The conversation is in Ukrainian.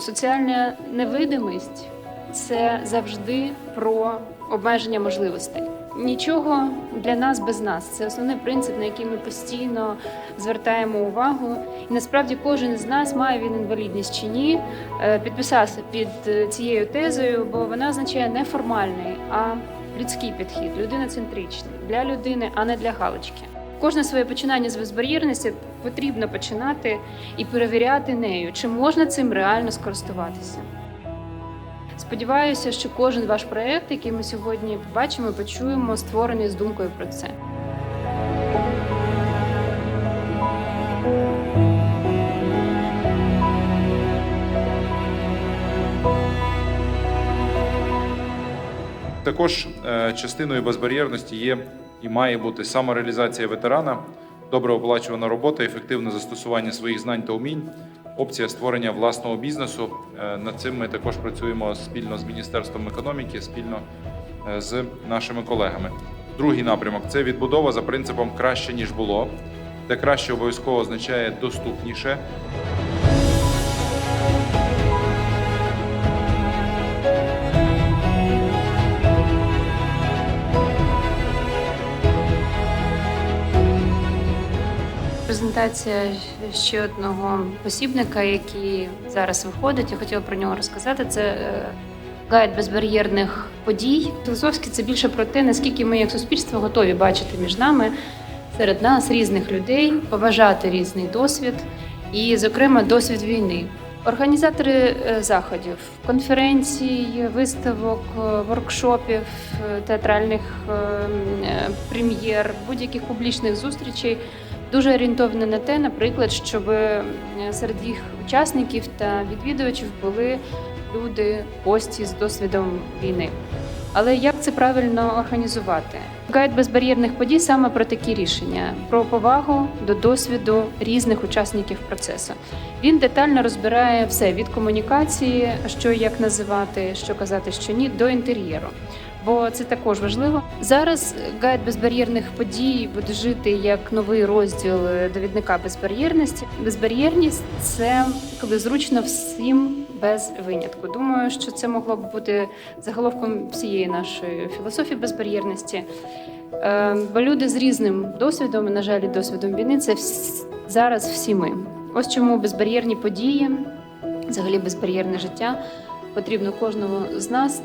Соціальна невидимість це завжди про обмеження можливостей. Нічого для нас без нас. Це основний принцип, на який ми постійно звертаємо увагу. І насправді кожен з нас має він інвалідність чи ні, е, підписався під е, цією тезою, бо вона означає не формальний, а людський підхід, людиноцентричний для людини, а не для галочки. Кожне своє починання з безбар'єрності потрібно починати і перевіряти нею, чи можна цим реально скористуватися. Сподіваюся, що кожен ваш проєкт, який ми сьогодні побачимо, почуємо, створений з думкою про це. Також е, частиною безбар'єрності є і має бути самореалізація ветерана, добре оплачувана робота, ефективне застосування своїх знань та умінь, опція створення власного бізнесу. Е, Над цим ми також працюємо спільно з Міністерством економіки, спільно е, з нашими колегами. Другий напрямок це відбудова за принципом краще ніж було, де краще обов'язково означає доступніше. Презентація ще одного посібника, який зараз виходить. Я хотіла про нього розказати. Це е, гайд безбар'єрних подій. Філософськи це більше про те, наскільки ми як суспільство готові бачити між нами серед нас різних людей, поважати різний досвід і, зокрема, досвід війни. Організатори е, заходів, конференцій, виставок, е, воркшопів, театральних е, м, е, прем'єр, будь-яких публічних зустрічей дуже орієнтовані на те, наприклад, щоб е, серед їх учасників та відвідувачів були люди, гості з досвідом війни. Але як це правильно організувати? Гайд безбар'єрних подій саме про такі рішення: про повагу до досвіду різних учасників процесу. Він детально розбирає все від комунікації, що як називати, що казати, що ні, до інтер'єру. Бо це також важливо. Зараз гайд безбар'єрних подій буде жити як новий розділ довідника безбар'єрності. Безбар'єрність це коли зручно всім без винятку. Думаю, що це могло б бути заголовком всієї нашої філософії безбар'єрності. Е, Бо люди з різним досвідом, на жаль, досвідом війни, це зараз всі ми. Ось чому безбар'єрні події, взагалі безбар'єрне життя потрібно кожному з нас